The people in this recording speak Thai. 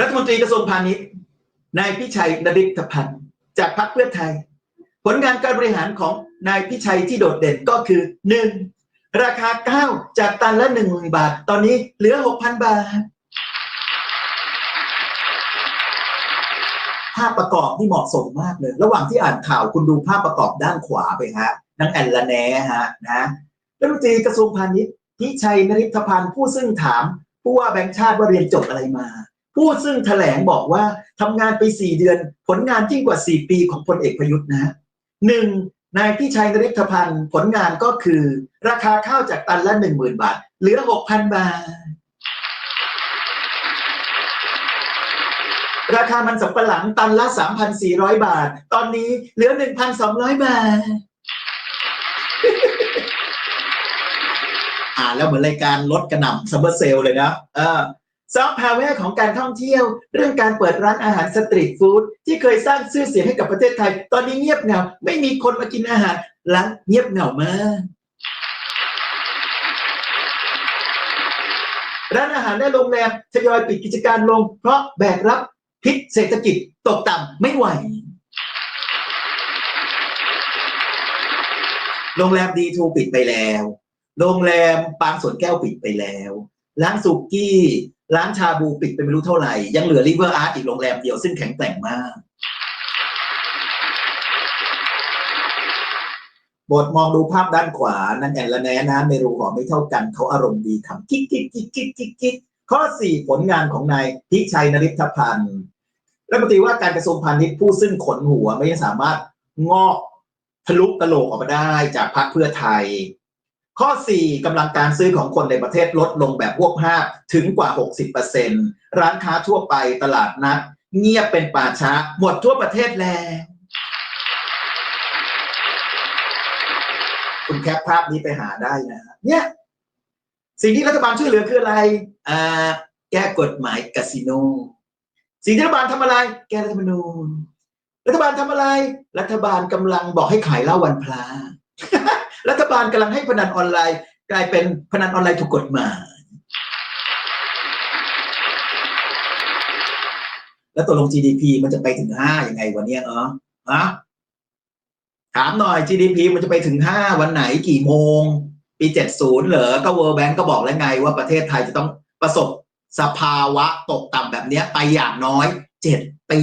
รัฐมนตรีกระทรวงพาณิชย์นายพิชัยนริธพันธ์จากพรรคเพื่อไทย ผลงานการบริหารของนายพิชัยที่โดดเด่นก็คือหนึ่งราคาข้าวจากตันละหนึ่งหมื่นบาท ตอนนี้เหลือหกพันบาท ภาพประกอบที่เหมาะสมมากเลย ระหว่างที่อ่านข่าวคุณดูภาพประกอบด้านขวาไปฮะนางแอนละแนฮะนะรัฐมนตรีกระทรวงพาณิชย์พิชัยนริธพันธ์ผู้ซึ่งถามผู้ว่าแบงค์ชาติว่าเรียนจบอะไรมา ผู้ซึ่งแถลงบอกว่าทำงานไปสี่เดือน ผลงานยิ่งกว่าสี่ปีของพลเอกประยุทธ์นะฮะหนึ่งนายพิชัยนริธพันธ์ผลงานก็คือ ราคาข้าวจากตันละหนึ่งหมื่นบาท เหลือหกพันบาท ราคามันสำปะหลังตันละ 3,400 บาท ตอนนี้เหลือ 1,200 บาทอ่าแล้วเหมือนรายการลดกระหน่ำซัมเมอร์เซลเลยนะเออ ซอฟต์แวร์ของการท่องเที่ยว เรื่องการเปิดร้านอาหารสตรีทฟู้ดที่เคยสร้างชื่อเสียงให้กับประเทศไทย ตอนนี้เงียบเหงา ไม่มีคนมากินอาหารร้านเงียบเหงามากร้านอาหารและโรงแรมทยอยปิดกิจการลง เพราะแบกรับพิษเศรษฐกิจตกต่ำไม่ไหว โรงแรมดีทูปิดไปแล้ว โรงแรมปางสวนแก้วปิดไปแล้ว ร้านสุกี้ ร้านชาบูปิดไปไม่รู้เท่าไหร่ ยังเหลือริเวอร์อาร์ตอีกโรงแรมเดียวซึ่งแข็งแกร่งมาก บทมองดูภาพด้านขวา นั่นแอนละแนะนะในรูหอไม่เท่ากัน เขาอารมณ์ดีทำกิ๊กกิ๊กกิ๊กกิ๊กกิ๊กกิ๊กข้อสี่ผลงานของนายพิชัยนริธพันธ์รัฐมนตรีว่าการกระทรวงพาณิชย์ผู้ซึ่งขนหัวไม่สามารถงอกทะลุกระโหลกออกมาได้จากพรรคเพื่อไทย ข้อ 4กำลังการซื้อของคนในประเทศลดลงแบบพวกภาพถึงกว่า 60%ร้านค้าทั่วไปตลาดนัด เงียบเป็นป่าช้า หมดทั่วประเทศแล้วคุณแคปภาพนี้ไปหาได้นะเนี่ยสิ่งที่รัฐบาลช่วยเหลือคืออะไรอ่าแก้กฎหมายคาสิโน สิ่งที่รัฐบาลทำอะไร แก้รัฐธรรมนูญ รัฐบาลทำอะไร รัฐบาลกำลังบอกให้ขายเหล้าวันพระ รัฐบาลกำลังให้พนันออนไลน์ กลายเป็นพนันออนไลน์ถูกกฎหมาย แล้วตกลง GDP มันจะไปถึงห้ายังไงวันนี้เออฮะถามหน่อย GDP มันจะไปถึงห้าวันไหนกี่โมง ปีเจ็ดศูนย์เหรอ ก็ World Bank ก็บอกแล้วไงว่าประเทศไทยจะต้องประสบสภาวะตกต่ำแบบนี้ไปอย่างน้อยเจ็ดปี